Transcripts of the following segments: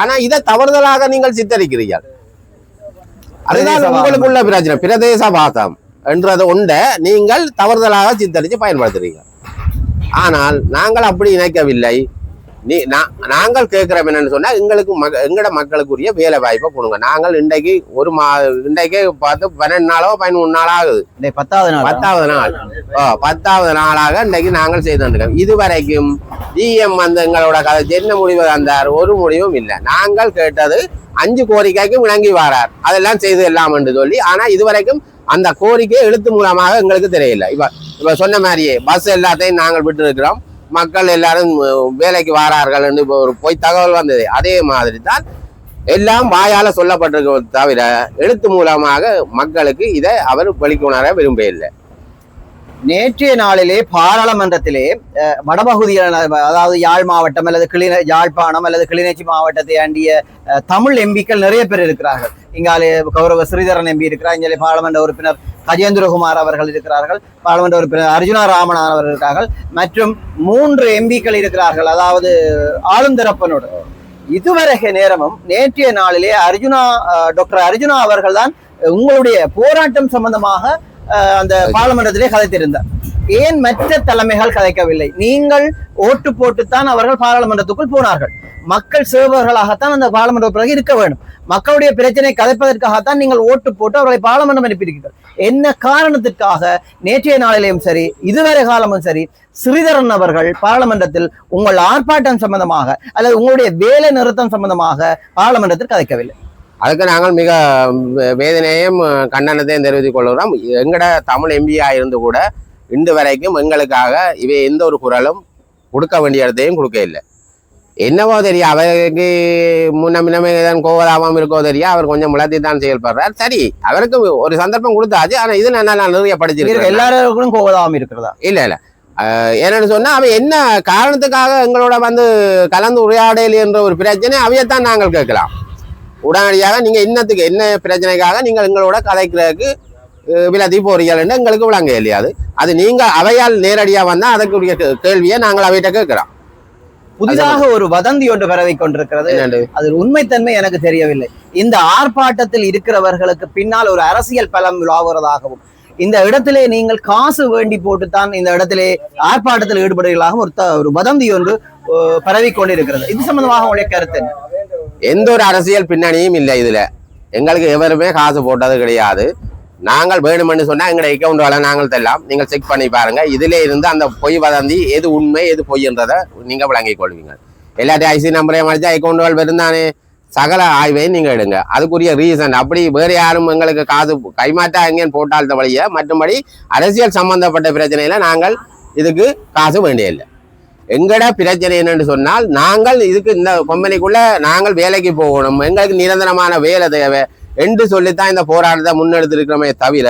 ஆனா இதை தவறுதலாக நீங்கள் சித்தரிக்கிறீர்கள். அதுதான். உங்களுக்குள்ள பிரச்சனை. பிரதேசவாதம் என்றது ஒன்றை நீங்கள் தவறுதலாக சித்தரித்து பயன்படுத்துறீங்க ஆனால் நாங்கள் அப்படி இணைக்கவில்லை நீ நா- நாங்கள் கேட்கிறோம் என்னன்னு சொன்னா எங்களுக்கு மக எங்கட மக்களுக்குரிய வேலை வாய்ப்பை கொடுங்க. நாங்கள் இன்றைக்கு ஒரு மா இன்றைக்கே பார்த்து பன்னெண்டு நாளோ பதிமூணு நாள் ஆகுது. பத்தாவது நாள்? பத்தாவது நாள். ஓ பத்தாவது நாளாக இன்றைக்கு நாங்கள் செய்து கொண்டிருக்கோம் இதுவரைக்கும் டிஎம் வந்து எங்களோட கதை என்ன முடிவு தந்தார்? ஒரு முடிவும் இல்லை. நாங்கள் கேட்டது அஞ்சு கோரிக்கைக்கும் விளங்கி வாரார். அதெல்லாம் செய்து எல்லாம் என்று சொல்லி ஆனா இதுவரைக்கும் அந்த கோரிக்கை எழுத்து மூலமாக எங்களுக்கு தெரியல. இப்ப இப்ப சொன்ன மாதிரியே பஸ் எல்லாத்தையும் நாங்கள் விட்டு இருக்கிறோம் மக்கள் எல்லாரும் வேலைக்கு வாரார்கள் என்று இப்போ ஒரு பொய் தகவல் வந்தது. அதே மாதிரி தான் எல்லாம் வாயால் சொல்லப்பட்டிருக்க தவிர எழுத்து மூலமாக மக்களுக்கு இதை அவர் வெளிக்கொணர விரும்பவில்லை. நேற்றைய நாளிலே பாராளுமன்றத்திலே வடபகுதியில் வடபகுதியான அதாவது யாழ் மாவட்டம் அல்லது கிளின யாழ்ப்பாணம் அல்லது கிளிநொச்சி மாவட்டத்தை ஆண்டிய தமிழ் எம்பிக்கள் நிறைய பேர் இருக்கிறார்கள். இங்காலே கௌரவ ஸ்ரீதரன் எம்பி இருக்கிறார். இங்கே பாராளுமன்ற உறுப்பினர் கஜேந்திரகுமார் அவர்கள் இருக்கிறார்கள். பாராளுமன்ற உறுப்பினர் அர்ஜுனா ராமநாதன் அவர்கள் இருக்கிறார்கள். மற்றும் மூன்று எம்பிக்கள் இருக்கிறார்கள். அதாவது ஆளுந்தரப்பனோடு. இதுவரை நேரமும் நேற்றைய நாளிலே அர்ஜுனா டாக்டர் அர்ஜுனா அவர்கள் தான் உங்களுடைய போராட்டம் சம்பந்தமாக அந்த பாராளுமன்றத்திலே கதைத்திருந்தார். ஏன் மற்ற தலைமைகள் கதைக்கவில்லை? நீங்கள் ஓட்டு போட்டுத்தான் அவர்கள் பாராளுமன்றத்துக்குள் போனார்கள். மக்கள் சேவர்களாகத்தான் அந்த பாராளுமன்ற பிறகு இருக்க வேண்டும். மக்களுடைய பிரச்சனை கதைப்பதற்காகத்தான் நீங்கள் ஓட்டு போட்டு அவர்களை பாராளுமன்றம் அனுப்பியிருக்கிறீர்கள். என்ன காரணத்திற்காக நேற்றைய நாளிலேயும் சரி இதுவரை காலமும் சரி ஸ்ரீதரன் அவர்கள் பாராளுமன்றத்தில் உங்கள் ஆர்ப்பாட்டம் சம்பந்தமாக அல்லது உங்களுடைய வேலை நிறுத்தம் சம்பந்தமாக பாராளுமன்றத்தில் கதைக்கவில்லை. அதுக்கு நாங்கள் மிக வே- வேதனையும் கண்டனத்தையும் தெரிவித்துக் கொள்கிறோம். எங்கட தமிழ் எம்பியாக இருந்து கூட இன்று வரைக்கும் எங்களுக்காக இவை எந்த ஒரு குரலும் கொடுக்க வேண்டிய இடத்தையும் கொடுக்க இல்லை. என்னவோ தெரியும் அவருக்கு முன்ன முன்னமே தான் கோவதாபம் இருக்கோ தெரியும் அவர் கொஞ்சம் முளத்தி தான் செயல்படுறார். சரி அவருக்கு ஒரு சந்தர்ப்பம் கொடுத்தாச்சு ஆனா இது நான் நான் நிறைய படிச்சிருக்கேன். எல்லாருக்கும் கோவதாம் இருக்கிறதா? இல்ல இல்ல. என்னன்னு சொன்னா அவ என்ன காரணத்துக்காக எங்களோட வந்து கலந்து உரையாடல் என்ற ஒரு பிரச்சனை அவையத்தான் நாங்கள் கேட்கலாம். உடனடியாக நீங்க இன்னத்துக்கு என்ன பிரச்சனைக்காக நீங்கள் எங்களோட கதைக்கிறதுக்கு விலத்தி போறீங்கன்னு எங்களுக்கு விளங்க இல்லையா அது. அது நீங்க அவையால் நேரடியா வந்தா அதற்குரிய கேள்வியை நாங்கள் அவையிட்ட கேட்கிறோம். புதிதாக ஒரு வதந்தி ஒன்று பரவி கொண்டிருக்கிறது. அதில் உண்மைத்தன்மை எனக்கு தெரியவில்லை. இந்த ஆர்ப்பாட்டத்தில் இருக்கிறவர்களுக்கு பின்னால் ஒரு அரசியல் பலம் விழாவுறதாகவும் இந்த இடத்திலே நீங்கள் காசு வேண்டி போட்டுத்தான் இந்த இடத்திலே ஆர்ப்பாட்டத்தில் ஈடுபடுவீர்களாகவும் ஒரு ஒரு வதந்தி ஒன்று பரவி கொண்டிருக்கிறது. இது சம்பந்தமாக உங்களுடைய கருத்து எந்த ஒரு அரசியல் பின்னணியும் இல்லை இதுல. எங்களுக்கு எவருமே காசு போட்டது கிடையாது. நாங்கள் வேணுமென்னு சொன்னால் எங்களோட அக்கௌண்ட் வேலை நாங்கள் தரலாம். நீங்கள் செக் பண்ணி பாருங்கள் இதிலே இருந்து அந்த பொய் வதந்தி எது உண்மை எது பொய்ன்றதை நீங்கள் விளங்கிக் கொள்வீங்க. எல்லாத்தையும் ஐசி நம்பரையும் அடிச்சா அக்கௌண்ட்கள் வருந்தானே சகல ஆய்வையும் நீங்கள் எடுங்க. அதுக்குரிய ரீசன் அப்படி வேறு யாரும் எங்களுக்கு காசு கைமாட்டா எங்கேயும் போட்டால் வழிய. மற்றபடி அரசியல் சம்பந்தப்பட்ட பிரச்சனையில் நாங்கள் இதுக்கு காசு வேண்டியதில்லை. எங்கட பிரச்சனை என்னன்னு சொன்னால் நாங்கள் இதுக்கு இந்த கம்பெனிக்குள்ளே நாங்கள் வேலைக்கு போகணும். எங்களுக்கு நிரந்தரமான வேலை தேவை. என்று சொல்லித்தான் இந்த போராட்டத்தை முன்னெடுத்திருக்கிறோமே தவிர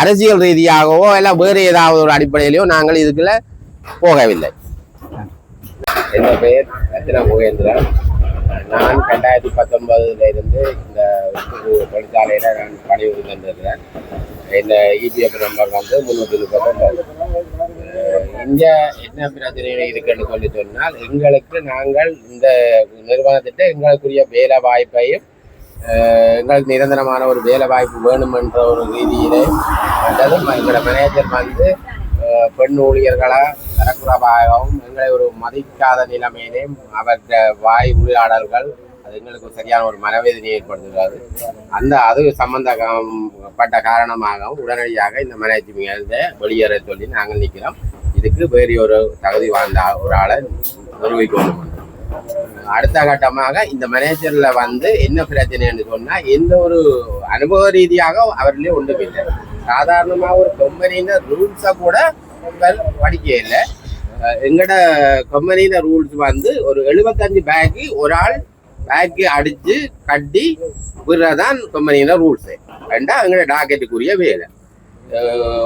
அரசியல் ரீதியாகவோ இல்லை வேறு ஏதாவது ஒரு அடிப்படையிலையோ நாங்கள் இதுக்குள்ள போகவில்லை. என் பெயர் ரத்னா முகேந்திரன். நான் ரெண்டாயிரத்தி பத்தொன்பதுல இருந்து இந்த உப்பு தொழிற்சாலையில நான் பணிபுரி தந்திருக்கிறேன் இந்த இபிஎஃப் நம்பர் வந்து முன்னூற்றி முப்பத்தொன்பது. இங்க என்ன பிரச்சனை இருக்குன்னு சொல்லி சொன்னால் எங்களுக்கு நாங்கள் இந்த நிறுவனத்திட்ட எங்களுக்குரிய வேலை வாய்ப்பையும் எங்களுக்கு நிரந்தரமான ஒரு வேலை வாய்ப்பு வேணுமென்ற ஒரு ரீதியிலே வந்தது. எங்களோட மேனேஜர் வந்து பெண் ஊழியர்களாக தரக்குறவாகவும் எங்களை ஒரு மதிக்காத நிலைமையிலேயும் அவர்கிட்ட வாய் உரையாடல்கள் அது எங்களுக்கு சரியான ஒரு மனவேதனையை ஏற்படுத்துகிறது. அந்த அது சம்பந்தப்பட்ட காரணமாகவும் உடனடியாக இந்த மேனேஜ்மெண்ட் வெளியேற சொல்லி நாங்கள் நிற்கிறோம். இதுக்கு வேறு ஒரு தகுதி வாய்ந்த ஒரு ஆளை நிரூபிக்கணும் அடுத்த கட்டமாக இந்த மேனேஜர்ல வந்து என்ன பிரச்சனைன்னு சொன்னா எந்த ஒரு அனுபவ ரீதியாக அவர்களே ஒன்றும் இல்லை. சாதாரணமாக ஒரு கம்பெனின ரூல்ஸை கூட படிக்க இல்லை. எங்கட கம்பெனியில ரூல்ஸ் வந்து ஒரு எழுபத்தஞ்சு பேக்கு ஒரு ஆள் பேக்கு அடிச்சு கட்டி விடுறதான் கம்பெனியில ரூல்ஸ் ரெண்டா எங்களோட டாக்கெட்டுக்குரிய வேலை.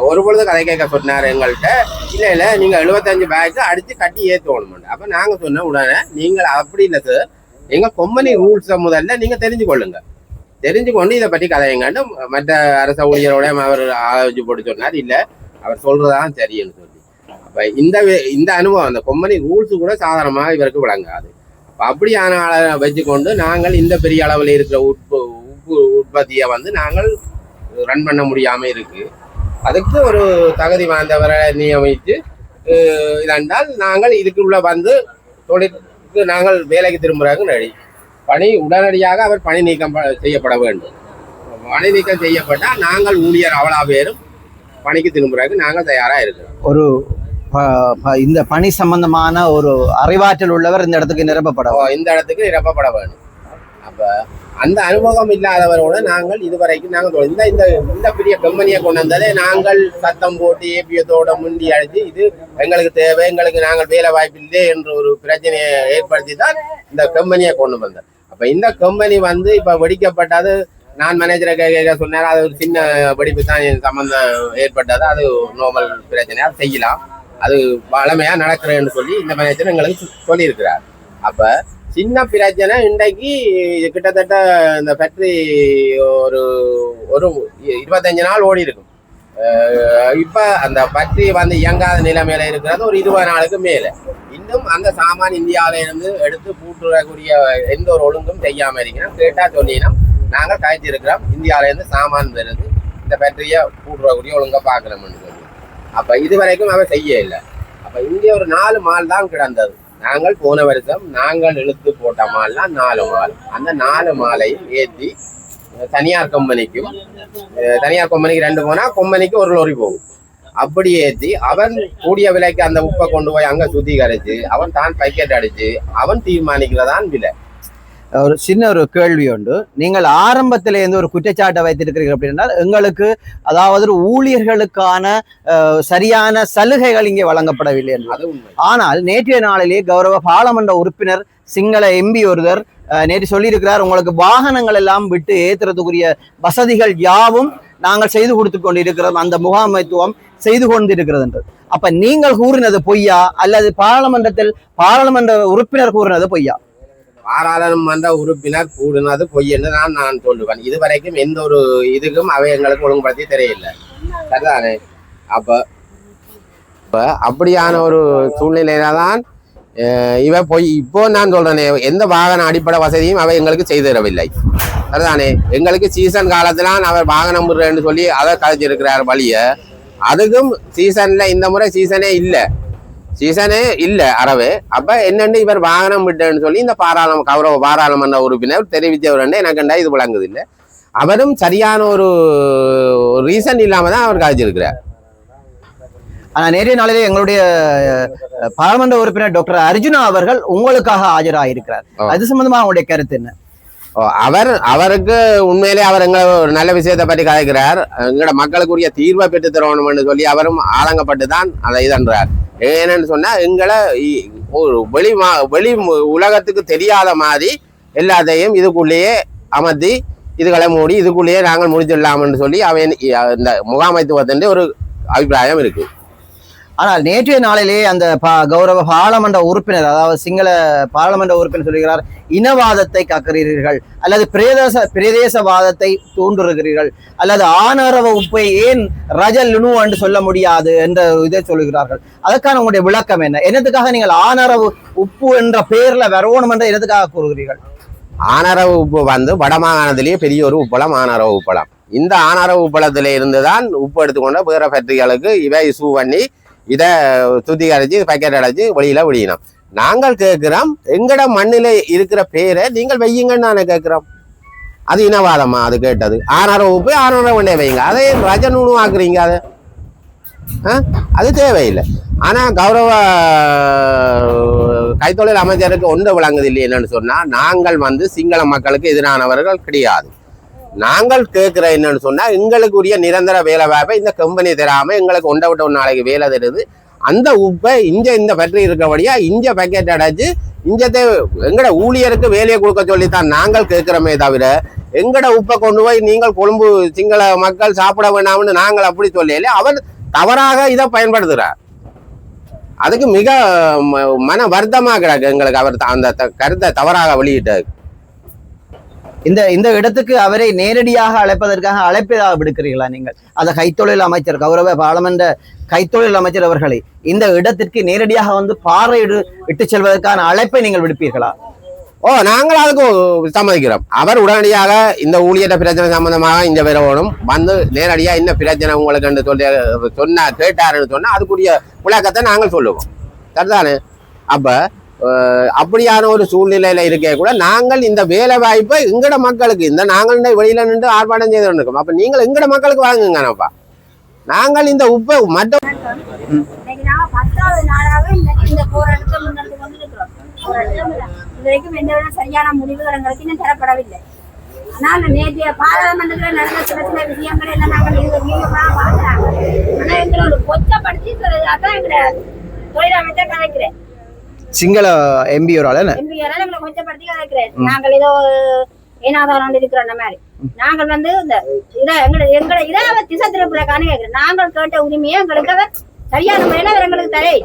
ஒரு பொழுது கதை கேட்க சொன்னார் எங்கள்கிட்ட இல்லை இல்லை நீங்கள் எழுபத்தஞ்சு பேக்கு அடித்து கட்டி ஏற்றணும் அப்போ நாங்கள் சொன்ன உடனே நீங்கள் அப்படி இல்லை சார் எங்கள் கம்பெனி ரூல்ஸை முதல்ல நீங்கள் தெரிஞ்சு கொள்ளுங்க. தெரிஞ்சு கொண்டு இதை பற்றி கதையங்கன்னு மற்ற அரச ஊழியரோட அவர் ஆலோசி போட்டு சொன்னார். இல்லை அவர் சொல்கிறதான் சரின்னு சொல்லி. அப்போ இந்த வே- இந்த அனுபவம் அந்த கம்பெனி ரூல்ஸு கூட சாதாரணமாக இவருக்கு விளங்காது. அப்படியான ஆளை வச்சுக்கொண்டு நாங்கள் இந்த பெரிய அளவில் இருக்கிற உப்பு உப்பு உற்பத்தியை வந்து நாங்கள் ரன் பண்ண முடியாமல் இருக்குது அதுக்கு ஒரு தகுதி வாய்ந்தவரை நியமித்து இதென்றால் நாங்கள் இதுக்குள்ள வந்து தொழிலுக்கு நாங்கள் வேலைக்கு திரும்புறதுக்கு ரெடி பணி உடனடியாக அவர் பணி நீக்கம் செய்யப்பட வேண்டும். பணி நீக்கம் செய்யப்பட்டால் நாங்கள் ஊழியர் அவ்வளோ பேரும் பணிக்கு திரும்புறதுக்கு நாங்கள் தயாராக இருக்கிறோம். ஒரு இந்த பணி சம்பந்தமான ஒரு அறிவாற்றல் உள்ளவர் இந்த இடத்துக்கு நிரப்பப்பட இந்த இடத்துக்கு நிரப்பப்பட வேண்டும். அப்ப அந்த அனுபவம் இல்லாதவரோட நாங்கள் இதுவரைக்கும் நாங்கள் இந்த இந்த இந்த பெரிய கம்பெனியை கொண்டு வந்ததே நாங்கள் சத்தம் போட்டு ஏபியத்தோட முண்டி அடிச்சு இது எங்களுக்கு தேவை எங்களுக்கு நாங்கள் வேலை வாய்ப்பு இல்லை என்ற ஒரு பிரச்சனையை ஏற்படுத்தி தான் இந்த கம்பெனியை கொண்டு வந்தேன் அப்ப இந்த கம்பெனி வந்து இப்போ வெடிக்கப்பட்டது நான் மேனேஜரை கேட்க சொன்னார் அது ஒரு சின்ன படிப்பு தான் என் சம்பந்தம் ஏற்பட்டது அது நோபல் பிரச்சனையாக செய்யலாம். அது வளமையாக நடக்கிறேன்னு சொல்லி இந்த மேனேஜர் எங்களுக்கு சொல்லியிருக்கிறார். அப்ப சின்ன பிரச்சனை. இன்றைக்கு கிட்டத்தட்ட இந்த ஃபேக்டரி ஒரு ஒரு இருபத்தஞ்சு நாள் ஓடி இருக்கும். இப்போ அந்த ஃபேக்டரி வந்து இயங்காத நிலைமையில இருக்கிறது ஒரு இருபது நாளுக்கு மேலே. இன்னும் அந்த சாமான் இந்தியாவில இருந்து எடுத்து பூட்டுறக்கூடிய எந்த ஒரு ஒழுங்கும் செய்யாமல் இருக்கிறோம். கேட்டால் சொன்னீங்கன்னா நாங்கள் காய்ச்சிருக்கிறோம் இந்தியாவிலேருந்து சாமான் வருது. இந்த ஃபேக்டரியை பூட்டுறக்கூடிய ஒழுங்காக பார்க்குறோம்னு சொல்லி. அப்போ இது வரைக்கும் அவன் செய்ய இல்லை அப்போ இங்கே ஒரு நாலு மால் தான் கிடந்தது. நாங்கள் போன வருஷம் நாங்கள் இழுத்து போட்ட மால்லாம் நாலு மாலை. அந்த நாலு மாலையும் ஏற்றி தனியார் கம்பெனிக்கும் தனியார் கம்பெனிக்கு ரெண்டு போனால் கம்பெனிக்கு ஒரு லோரி போகும். அப்படி ஏற்றி அவன் கூடிய விலைக்கு அந்த உப்பை கொண்டு போய் அங்க சுத்திகரிச்சு அவன் தான் பைக்கெட் அடிச்சு அவன் தீர்மானிக்கிறதான் விலை. ஒரு சின்ன ஒரு கேள்வி உண்டு நீங்கள் ஆரம்பத்திலே இருந்து ஒரு குற்றச்சாட்டை வைத்திருக்கிறீர்கள் அப்படின்னா எங்களுக்கு அதாவது ஊழியர்களுக்கான சரியான சலுகைகள் இங்கே வழங்கப்படவில்லை என்று. ஆனால் நேற்றைய நாளிலே கௌரவ பாராளுமன்ற உறுப்பினர் சிங்கள எம்பி ஒருவர் நேற்று சொல்லியிருக்கிறார் உங்களுக்கு வாகனங்கள் எல்லாம் விட்டு ஏத்துறதுக்குரிய வசதிகள் யாவும் நாங்கள் செய்து கொடுத்து கொண்டிருக்கிறோம். அந்த முகாமைத்துவம் செய்து கொண்டிருக்கிறது என்றது அப்ப நீங்கள் கூறினது பொய்யா? அல்லது பாராளுமன்றத்தில் பாராளுமன்ற உறுப்பினர் கூறினது பொய்யா? பாராளுமன்ற உறுப்பினர் கூடுனது பொய் என்று நான் நான் சொல்லுவேன். இதுவரைக்கும் எந்த ஒரு இதுக்கும் அவை எங்களுக்கு ஒழுங்குபடுத்தி தெரியல சரிதானே? அப்போ இப்போ அப்படியான ஒரு சூழ்நிலையில தான் இவ பொய். இப்போ நான் சொல்றேனே எந்த வாகன அடிப்படை வசதியும் அவை எங்களுக்கு செய்து தரவில்லை. சரிதானே? எங்களுக்கு சீசன் காலத்திலாம் அவர் வாகனம் விடுறேன்னு சொல்லி அதை கதைச்சிருக்கிறார் வழிய. அதுக்கும் சீசன்ல இந்த முறை சீசனே இல்லை. சீசனே இல்ல அறவே அப்ப என்னன்னு இவர் வாகனம் விட்டேன்னு சொல்லி இந்த பாராளும கௌரவ பாராளுமன்ற உறுப்பினர் தெரிவித்தவர் எனக்கு கண்டா இது விளங்குது இல்ல அவரும் சரியான ஒரு ரீசன் இல்லாம தான் அவர் காய்ச்சிருக்கிறார். ஆனா நேற்றைய நாளிலே எங்களுடைய பாராளுமன்ற உறுப்பினர் டாக்டர் அர்ஜுனா அவர்கள் உங்களுக்காக ஆஜராயிருக்கிறார். ஆ. அது சம்பந்தமா உங்களுடைய கருத்து என்ன? அவர் அவருக்கு உண்மையிலே அவர் எங்களை ஒரு நல்ல விஷயத்தை பற்றி கதைக்கிறார். எங்களோட மக்களுக்குரிய தீர்வை பெற்று தரணும்னு சொல்லி அவரும் ஆதங்கப்பட்டு தான் அதை இதன்றார் ஏன்னு சொன்னால் எங்களை ஒரு வெளி மா வெளி உலகத்துக்கு தெரியாத மாதிரி எல்லாத்தையும் இதுக்குள்ளேயே அமர்த்தி இதுகளை மூடி இதுக்குள்ளேயே நாங்கள் முடிச்சிடலாம்னு சொல்லி அவன் இந்த முகாமைத்துவத்தின் ஒரு அபிப்பிராயம் இருக்குது ஆனால் நேற்றைய நாளிலே அந்த பா- கௌரவ பாராளுமன்ற உறுப்பினர் அதாவது சிங்கள பாராளுமன்ற உறுப்பினர் சொல்கிறார் இனவாதத்தை கக்கிறீர்கள் அல்லது பிரதேச பிரதேசவாதத்தை தூண்டுகிறீர்கள் அல்லது ஆணரவ உப்பை ஏன் ரஜ லுணு என்று சொல்ல முடியாது என்ற இதை சொல்லுகிறார்கள் அதற்கான உங்களுடைய விளக்கம் என்ன? என்னத்துக்காக நீங்கள் ஆணரவு உப்பு என்ற பெயரில் வரணும் என்று என்னத்துக்காக கூறுகிறீர்கள்? ஆணரவு உப்பு வந்து வடமாகாணத்திலேயே பெரிய ஒரு உப்பளம் ஆணரவு உப்பளம். இந்த ஆணரவு உப்பளத்திலே இருந்து தான் உப்பு எடுத்துக்கொண்டு வேற ஃபேக்டரிகளுக்கு இவை இஷ்யூ பண்ணி இதை சுத்திகரிச்சு பேக்கெட் அடைச்சு வெளியில் விடியணும் நாங்கள் கேட்குறோம் எங்கட மண்ணில் இருக்கிற பேரை நீங்கள் வையுங்கன்னு நான் கேட்குறோம். அது இனவாதமா? அது கேட்டது. ஆறாயிரம் உப்பு ஆறாயிரம் ஒன்றே வைங்க அதை ரஜனூனு ஆக்குறீங்க அதை. ஆ? அது தேவையில்லை. ஆனால் கௌரவ கைத்தொழில் அமைச்சருக்கு ஒன்று விளங்குது இல்லை என்னன்னு சொன்னால் நாங்கள் வந்து சிங்கள மக்களுக்கு எதிரானவர்கள் கிடையாது. நாங்கள் கேட்குற என்னன்னு சொன்னால் எங்களுக்கு உரிய நிரந்தர வேலை வாய்ப்பை இந்த கம்பெனி தராமல் எங்களுக்கு ஒன்றை விட்ட ஒரு நாளைக்கு வேலை தருது. அந்த உப்பை இங்கே இந்த ஃபேக்ட்ரி இருக்கபடியா இங்கே பேக்கெட் அடைச்சு இங்கத்தை எங்கட ஊழியருக்கு வேலையை கொடுக்க சொல்லித்தான் நாங்கள் கேட்குறோமே தவிர எங்கட உப்பை கொண்டு போய் நீங்கள் கொழும்பு சிங்கள மக்கள் சாப்பிட வேண்டாம்னு நாங்கள் அப்படி சொல்லல. அவர் தவறாக இதை பயன்படுத்துகிறார் அதுக்கு மிக ம- மன வருத்தமாக கிடக்கு எங்களுக்கு. அவர் த- அந்த த- கருத்தை தவறாக வெளியிட்டார். இந்த இந்த இடத்துக்கு அவரை நேரடியாக அழைப்பதற்காக அழைப்பதாக விடுக்கிறீர்களா நீங்கள்? அந்த கைத்தொழில் அமைச்சர் கௌரவ பாராளுமன்ற கைத்தொழில் அமைச்சர் அவர்களை இந்த இடத்திற்கு நேரடியாக வந்து பார்வையிடு இட்டு செல்வதற்கான அழைப்பை நீங்கள் விடுப்பீர்களா? ஓ நாங்கள் அதுக்கு சம்மதிக்கிறோம். அவர் உடனடியாக இந்த ஊழியர் பிரச்சனை சம்பந்தமாக இந்த வரணும் வந்து நேரடியா என்ன பிரச்சனை உங்களுக்கு என்று சொல்லி சொன்னா கேட்டாருன்னு சொன்னா அதுக்குரிய விளக்கத்தை நாங்கள் சொல்லுவோம். சரிதானே? அப்ப அப்படியான ஒரு சூழ்நிலையில இருக்க கூட நாங்கள் இந்த வேலை வாய்ப்பை எங்கட மக்களுக்கு இந்த நாங்கள் வெளியில நின்று ஆர்ப்பாட்டம் செய்து இருக்கோம் அப்ப நீங்கள் எங்கட மக்களுக்கு வாங்குங்கப்பா நாங்கள் இந்த உப்பை மற்ற நாளாக இந்த இதுவரைக்கும் எந்த சரியான முடிவுகள் எங்களுக்கு இன்னும் தரப்படவில்லை. ஆனால் நேற்றைய பாராளுமன்றத்தில் நடந்த சில சில விஷயங்களை எல்லாம் நாங்கள் இது வீடியோவாக ஆனால் எங்களை ஒரு கொச்சப்படுத்தி எங்களை தொழிலமைச்சர் கலைக்கிறேன் சிங்கள எம்பி ஒரு ஆள் நாங்கள் ஏதோ ஏனாதாரம் இருக்கிற அந்த மாதிரி. நாங்கள் வந்து இந்த இதை எங்களை எங்களை இதை அவர் திசை திருப்புறக்கான கேட்கிறேன் நாங்கள் கேட்ட உரிமையை எங்களுக்கு அவர் சரியான முறையில் அவர் எங்களுக்கு தரை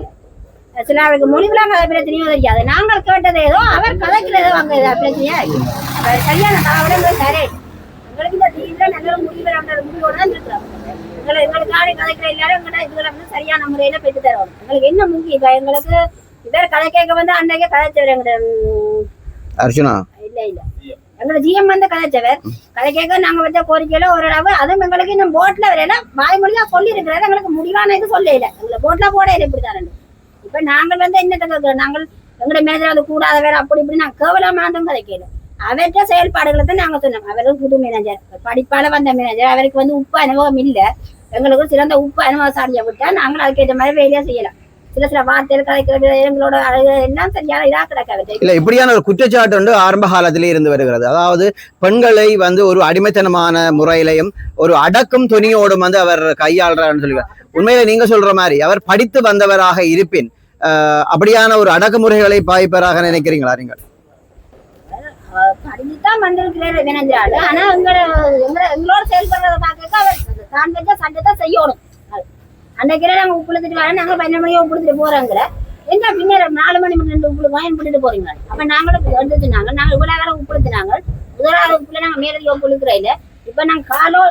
சில அவருக்கு மொழிகளாக அதை பிரச்சனையும் தெரியாது. நாங்கள் கேட்டது ஏதோ அவர் கதைக்கிறதோ அங்கே பிரச்சனையா இருக்கு. சரியான தகவலை எங்களுக்கு தரை எங்களுக்கு இந்த தீவிர நல்ல முடிவு முடிவோடு தான் இருக்கிறோம். எங்களை எங்களுக்கான கதைக்கிற எல்லாரும் எங்கள்கிட்ட இதுகளை வந்து சரியான முறையில பெற்று தருவோம் எங்களுக்கு என்ன முக்கியம்? இப்ப எங்களுக்கு இவர் கதை கேட்க வந்து அன்றைக்கே கதைச்சவர் எங்கிட்ட உம், அர்ஜுனா? இல்ல இல்ல. எங்களோட ஜிஎம் வந்து கதைச்சவர் கதை கேட்க நாங்க வச்ச கோரிக்கையில ஒரு அளவு அதுவும் எங்களுக்கு இன்னும் போட்ல வரையில வாய்மொழியா சொல்லி இருக்கிறது எங்களுக்கு முடிவான இது சொல்ல இல்லை எங்களை போட்ல போட இல்லை இப்படிதான் இப்ப நாங்கள் வந்து கேட்கிறோம் நாங்கள் எங்களோட மேஜர் அது கூடாத வேற அப்படி இப்படி நான் கேவலமானதும் கதைக்கல அவர்கிட்ட செயல்பாடுகளை தான் நாங்க சொன்னோம். அவரும் புது மேனேஜர் படிப்பால வந்த மேனேஜர் அவருக்கு வந்து உப்பு அனுபவம் இல்ல. எங்களுக்கு சிறந்த உப்பு அனுபவசாலியை விட்டா நாங்கள் அதுக்கேற்ற மாதிரி வேலையா செய்யலாம். சில சில வார்த்தைகள் கதைக்கிறது எங்களோட எல்லாம் சரியான இதா கிடக்காது. இல்ல இப்படியான ஒரு குற்றச்சாட்டு வந்து ஆரம்ப காலத்திலே இருந்து வருகிறது. அதாவது பெண்களை வந்து ஒரு அடிமைத்தனமான முறையிலையும் ஒரு அடக்கும் துணியோடும் வந்து அவர் கையாளுறாருன்னு சொல்லி உண்மையில நீங்க சொல்ற மாதிரி அவர் படித்து வந்தவராக இருப்பின் அப்படியான ஒரு அடக்குமுறைகளை பாய்ப்பராக நினைக்கிறீங்களா நீங்கள்? படிச்சுதான் வந்திருக்கிறாரு வினைஞ்சாரு ஆனா எங்களோட எங்களை எங்களோட செயல்படுறத பார்க்க அவர் தான் செய்யணும். அன்னைக்கு நாங்க உப்புழுத்துட்டு வரோம் நாங்க பன்னெண்டு மணிக்கு உப்புழுத்துட்டு போறோங்கிற. எங்க பின்னர் நாலு மணி மணி ரெண்டு உப்புழு வாங்கி போட்டுட்டு போறீங்க அப்ப நாங்களும் எடுத்துனாங்க. நாங்க இவ்வளவு காலம் உப்புழுத்துனாங்க. முதலாவது உப்புல நாங்க மேலதிக உப்புழுக்கிற இல்ல. இப்ப நாங்க காலோ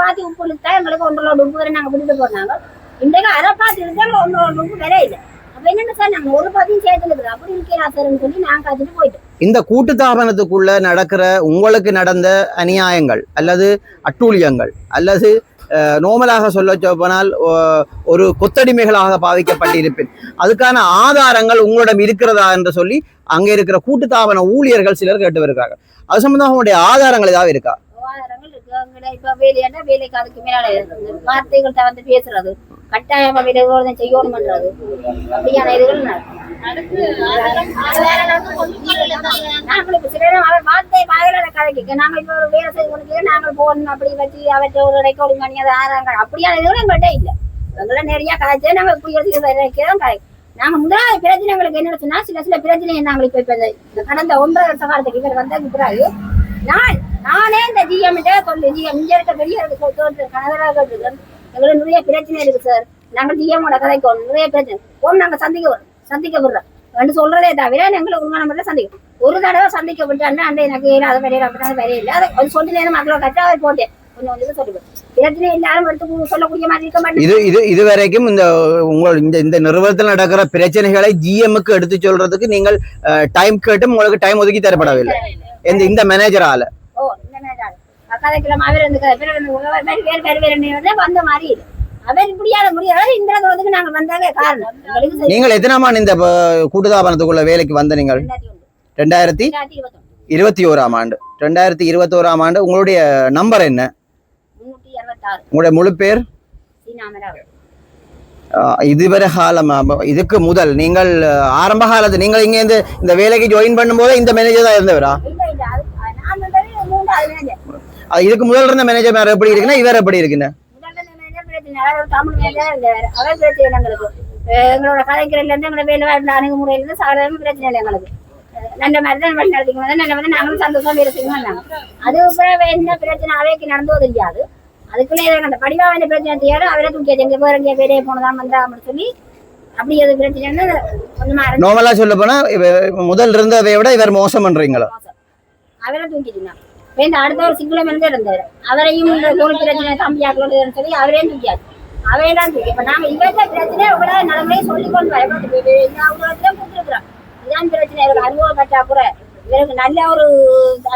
பாத்தி உப்புழுத்தா எங்களுக்கு ஒன்றரை உப்பு வரை நாங்க விட்டுட்டு போனாங்க. இன்றைக்கு அரை பாத்தி இருந்தா ஒன்றரை உப்பு வரை இல்லை. அப்ப என்னென்ன சார் நாங்க ஒரு பாத்தியும் சேர்த்து இருக்கிறோம் அப்படி இருக்கிறா சார்னு சொல்லி நாங்க காத்துட்டு போயிட்டோம் இந்த கூட்டு தாபனத்துக்குள்ள நடக்கிற உங்களுக்கு நடந்த அநியாயங்கள் அல்லது அட்டூழியங்கள் அல்லது நோமலாக சொல்ல போனால் ஒரு கொத்தடிமைகளாக பாதிக்கப்பட்டிருப்பேன் அதுக்கான ஆதாரங்கள் உங்களிடம் இருக்கிறதா என்று சொல்லி அங்க இருக்கிற கூட்டு தாபன ஊழியர்கள் சிலர் கேட்டு வருகிறார்கள் அது சம்பந்தமாக உங்களுடைய ஆதாரங்கள் ஏதாவது இருக்கா வார்த்தைகள் இருக்கு இப்ப வந்து பேசுறது கட்டாயமா செய்யணும் அப்படியான இதுகள் நாங்கள் இப்ப சில அவர் வார்த்தை வாயில கதைக்க நாங்க இப்ப ஒரு வேலை செய்து கொடுக்க நாங்கள் போகணும் அப்படி வச்சு அவற்றை ஒரு ரெக்கார்டிங் பண்ணி அதை ஆறாங்க அப்படியான இதுகள் எங்கள்கிட்ட இல்லை. எங்களை நிறைய கதைச்சு நாங்க குடியரசு தான் கதை நாங்கள் முதலாவது பிரச்சனை எங்களுக்கு என்ன சொன்னா சில சில பிரச்சனை நாங்கள் இப்ப இப்ப இந்த- இந்த கடந்த ஒன்பது வருஷ காலத்துக்கு இவர் வந்ததுக்கு பிறகு நான் நானே இந்த ஜிஎம் சொல்லி ஜிஎம் இங்க இருக்க பெரிய கனகராக இருக்கு எங்களுக்கு நிறைய பிரச்சனை இருக்கு சார் நாங்க ஜிஎம்மோட கதைக்கு நிறைய பிரச்சனை. ஓம் நாங்கள் சந்திக்க வரோம் சந்திக்க விடுறோம் ரெண்டு சொல்றதே தவிர எங்களை உண்மையான முறையில் சந்திக்கும் ஒரு தடவை சந்திக்க விட்டாங்க அந்த எனக்கு இல்லாத வரையில அப்படின்னா வரையில இல்லை அதை அது சொல்லி நேரம் மக்களை கட்டா போட்டேன் இது இது இது வரைக்கும் இந்த உங்கள் இந்த இந்த நிறுவனத்தில் நடக்கிற பிரச்சனைகளை ஜிஎம்முக்கு எடுத்து சொல்றதுக்கு நீங்கள் டைம் கேட்டும் உங்களுக்கு டைம் ஒதுக்கி தரப்படவில்லை இந்த இந்த மேனேஜரால ஓ இந்த மாதிரி கதைக்கலாம் அவர் இந்த கதை பிறகு இந்த உழவர் மாதிரி வேறு வேறு வேறு வந்து மாதிரி அவர் இப்படியான முடியாது நாங்க வந்தாங்க காரணம். நீங்கள் எத்தனாம் ஆண்டு இந்த கூட்டுத்தாபனத்துக்குள்ள வேலைக்கு வந்த நீங்கள்? ரெண்டாயிரத்தி இருபத்தி ஓராம் ஆண்டு. ரெண்டாயிரத்தி இருபத்தோராம் ஆண்டு உங்களுடைய நம்பர் என்ன? உங்களுடைய முழு பேர்? இதுவரை காலம் இதுக்கு முதல். நீங்கள் ஆரம்ப காலத்து நீங்கள் இங்க இந்த இந்த வேலைக்கு ஜாயின் பண்ணும்போது இந்த மேனேஜர் தான் இருந்தவரா? இதுக்கு முதல் இருந்த மேனேஜர் எப்படி இருக்குன்னா இவர் எப்படி இருக்குன்னு முதல்ல இந்த மேனேஜர் பிரச்சனை அவர் தமிழ் பிரச்சனை எங்களுக்கு. எங்களோட கலைஞர்ல இருந்து எங்களோட வேலை வாய்ப்பு அணுகுமுறையில இருந்து சாதாரண பிரச்சனை இல்லை எங்களுக்கு. நல்ல மாதிரி தான் வழி நடத்திக்கணும் நல்ல மாதிரி நாங்களும் சந்தோஷமா வேலை செய்யணும் அது பிறகு என்ன பிரச்சனை அவைக்கு நடந்தோ தெரியாது. அதுக்குள்ளே அந்த படிவா வேண்டிய பிரச்சனை தெரியாது. அவரே தூக்கி எங்க வேற எங்கேயா வேலையை போனதான் வந்தா அப்படின்னு சொல்லி அப்படி எது பிரச்சனைன்னு கொஞ்சமா இருந்து நார்மலா சொல்ல போனா இவ- முதல் இருந்ததை விட இவர் மோசம் பண்றீங்களா? அவரை தூக்கிட்டுனா வேണ്ട அடுத்த ஒரு சிங்களம் இருந்து இருந்தாரு. அவரையும் இந்த தோல் பிரச்சனை தம்பியாக்களோட சொல்லி அவரையும் தூக்கியாச்சு. அவையெல்லாம் தூக்கி இப்ப நாங்க இவர்கிட்ட பிரச்சனை இவ்வளவு நிலைமையை சொல்லி கொண்டு வர எல்லா கொடுத்துருக்குறோம் இதான் பிரச்சனை. இவருக்கு அனுபவ பற்றாக்குறை இவருக்கு நல்ல ஒரு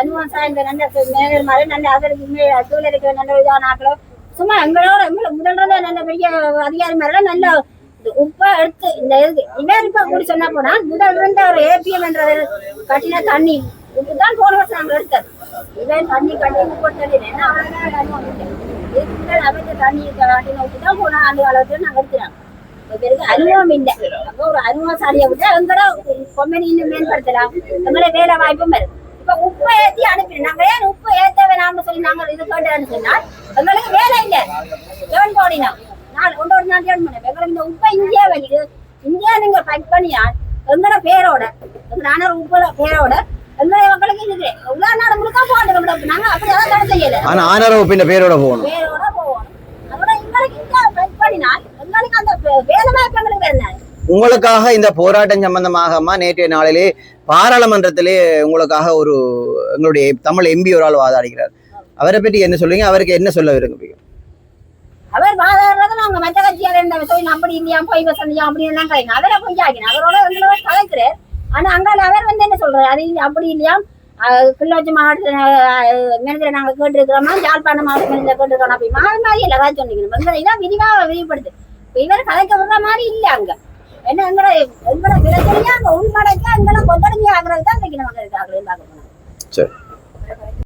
அனுபவம் சார்ந்த நல்ல மேலர் மாதிரி நல்ல அவருக்கு சூழல் இருக்க நல்ல இதான ஆக்களோ சும்மா எங்களோட எங்களை முதல்ல நல்ல பெரிய அதிகாரி மாதிரிலாம் நல்ல உப்பை எடுத்து இந்த இது இவர் இப்ப சொன்னா போனா முதல் இருந்த ஒரு ஏபிஎம் என்ற கட்டின தண்ணி உப்பு தான் போன வருஷம் நாங்க எடுத்தது. இவன் தண்ணி கட்டி உப்பு போட்டது என்ன அவ்வளவுதான் அனுபவம் இல்லை. இதுக்கு அமைச்ச தண்ணி கட்டின உப்பு தான் போன அந்த காலத்துல நாங்க எடுத்துறாங்க இவருக்கு அனுபவம் இல்லை. அப்போ ஒரு அனுபவசாலியை விட்டு எங்களோட கம்பெனி இன்னும் மேம்படுத்தலாம். எங்களை வேலை வாய்ப்பும் வரும். இப்ப உப்பை ஏத்தி அனுப்பிடு. நாங்க ஏன் உப்பு ஏத்த வேணாம்னு சொல்லி நாங்க இது கேட்டோம்னு சொன்னால் எங்களுக்கு வேலை இல்லை. எவன் போடினா நான் ஜெவன் பண்ணேன் எங்களுக்கு இந்த உப்பை இந்தியா வெளியே இந்தியா நீங்க பைக் பண்ணியா எங்களோட பேரோட ஆனர் உப்போட பேரோட எங்களை மக்களுக்கு இது உலக நாடு முழுக்க போட்டு நாங்க அப்படி அதான் தடை செய்யல. ஆனா ஆனரவு பின்ன பேரோட போகணும். வேரோட போவோம் அதோட எங்களுக்கு இந்தியா பைக் பண்ணினால் எங்களுக்கு அந்த வேலை வாய்ப்பு எங்களுக்கு வேணும் உங்களுக்காக இந்த போராட்டம் சம்பந்தமாகமா நேற்றைய நாளிலே பாராளுமன்றத்திலே உங்களுக்காக ஒரு எங்களுடைய தமிழ் எம்பி ஒரு ஆள் வாதாடுகிறார். அவரை பற்றி என்ன சொல்லுவீங்க? அவருக்கு என்ன சொல்ல விரும்புவீங்க? அவர் நாங்க மற்ற கட்சியால இருந்த போய் நம்படி இல்லையா போய் வசந்தியா அப்படின்னு எல்லாம் கலைங்க அவரை போய் ஆகின அவரோட எங்களோட கலைக்கிறார் ஆனா அங்கால அவர் வந்து என்ன சொல்றாரு அது அப்படி இல்லையா? அஹ் கிளிநொச்சி மாவட்டத்தில் மேனேஜரை நாங்கள் கேட்டிருக்கிறோமா. யாழ்ப்பாணம் மாவட்ட மேனேஜர் கேட்டிருக்கோம் அப்படி மாறி மாதிரி இல்லை ஏதாவது சொன்னீங்க எங்களை இதான் விரிவாக விரிவுபடுத்து. இப்போ இவரை கலைக்க விடுற மாதிரி இல்லை அங்கே. என்ன எங்களை எங்களை பிரச்சனையா அங்கே உள்மடக்கா எங்களை கொத்தடைஞ்சி ஆகுறது தான் இன்னைக்கு நமக்கு இருக்காங்க சரி.